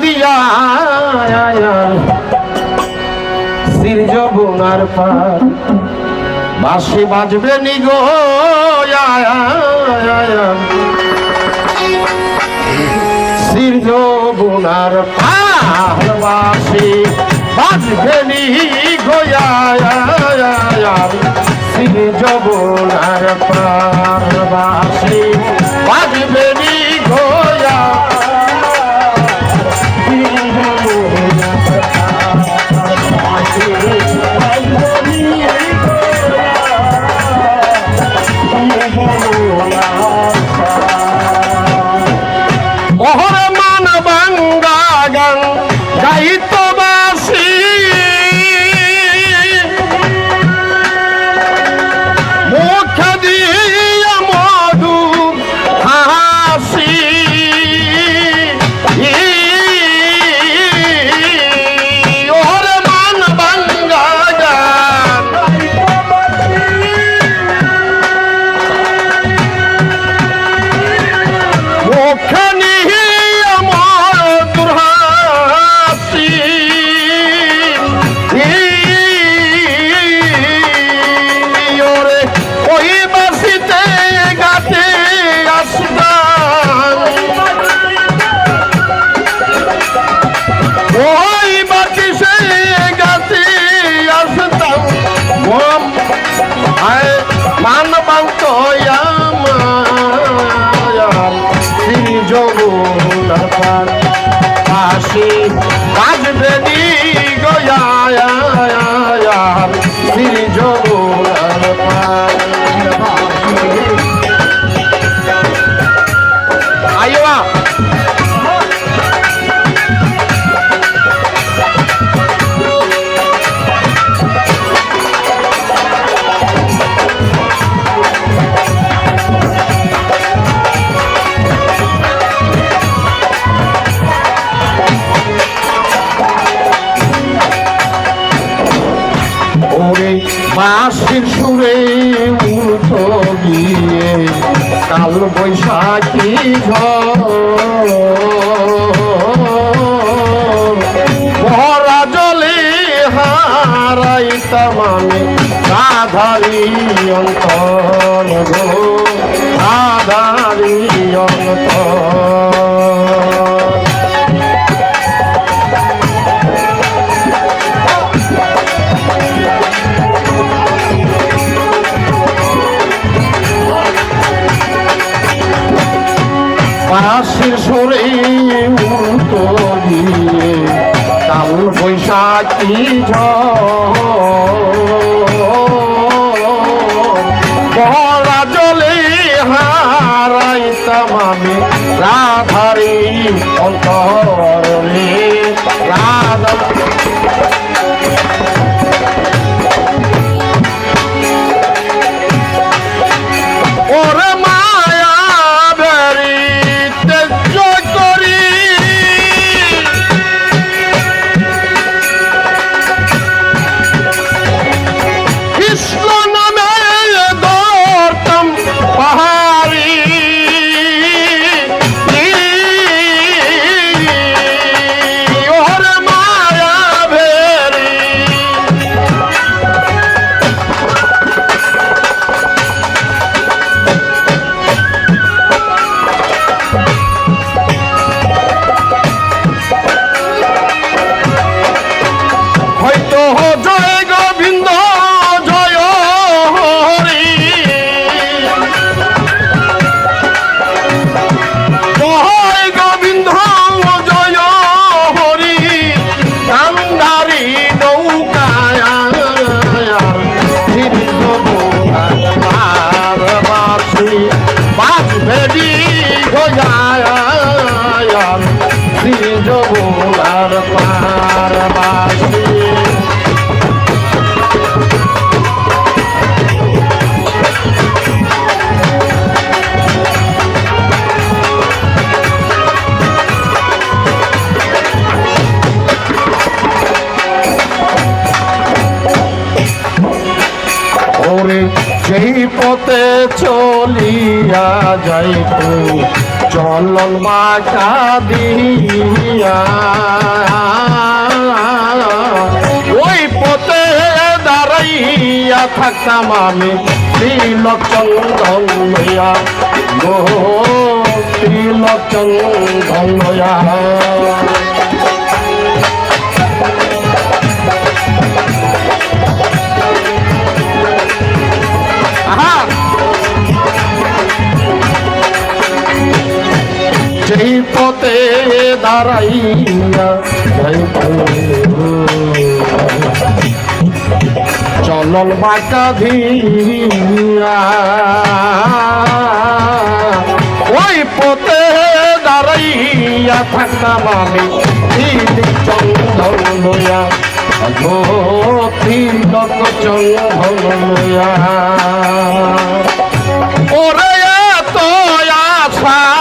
দিয়া পার। বাসি বাজবে নিগো সিরজ বোনার পার বাজবে নিগোয়া সিরজ বোনার পার বাসি বাঁশির সুরে উল্ট দিয়ে কাল বৈশাখী ঘরা জলে হারাইতাম আমি আধারি অন্তর আধারি অন্তর। পাখি ঝরা জলে হারাইতাম আমি। রাধারি অন্তর। পথে চলিয়া যাইব। চলন মাটা দিয়া। ওই পথে দাঁড়াইয়া থাকতাম আমি শ্রীলচন্দন হইয়া গো শ্রীলচন্দন হইয়া সেই পথে দাঁড়াইয়া চলল বাঁকা ধিয়া ওই পথে দাঁড়াইয়া থাকতাম আমি চন্দ্রয়া তিলক চন্দ্রয়া ওরে তো আশা